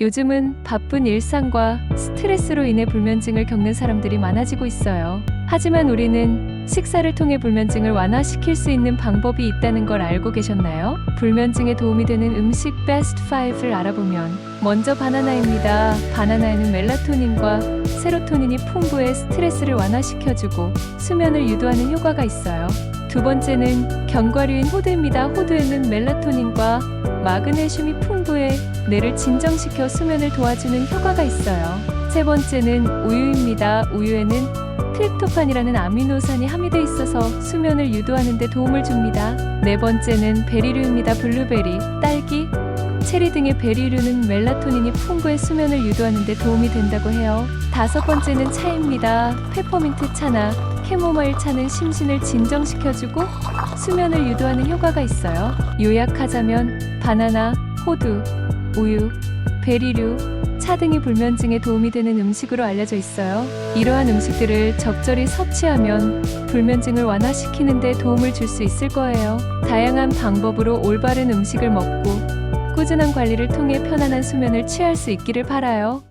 요즘은 바쁜 일상과 스트레스로 인해 불면증을 겪는 사람들이 많아지고 있어요. 하지만 우리는 식사를 통해 불면증을 완화시킬 수 있는 방법이 있다는 걸 알고 계셨나요? 불면증에 도움이 되는 음식 베스트 5를 알아보면 먼저 바나나입니다. 바나나에는 멜라토닌과 세로토닌이 풍부해 스트레스를 완화시켜주고 수면을 유도하는 효과가 있어요. 두 번째는 견과류인 호두입니다. 호두에는 멜라토닌과 마그네슘이 풍부해 뇌를 진정시켜 수면을 도와주는 효과가 있어요. 세 번째는 우유입니다. 우유에는 트립토판이라는 아미노산이 함유돼 있어서 수면을 유도하는 데 도움을 줍니다. 네 번째는 베리류입니다. 블루베리, 딸기, 체리 등의 베리류는 멜라토닌이 풍부해 수면을 유도하는 데 도움이 된다고 해요. 다섯 번째는 차입니다. 페퍼민트 차나 캐모마일 차는 심신을 진정시켜주고 수면을 유도하는 효과가 있어요. 요약하자면 바나나, 호두, 우유, 베리류, 차 등이 불면증에 도움이 되는 음식으로 알려져 있어요. 이러한 음식들을 적절히 섭취하면 불면증을 완화시키는 데 도움을 줄 수 있을 거예요. 다양한 방법으로 올바른 음식을 먹고 꾸준한 관리를 통해 편안한 수면을 취할 수 있기를 바라요.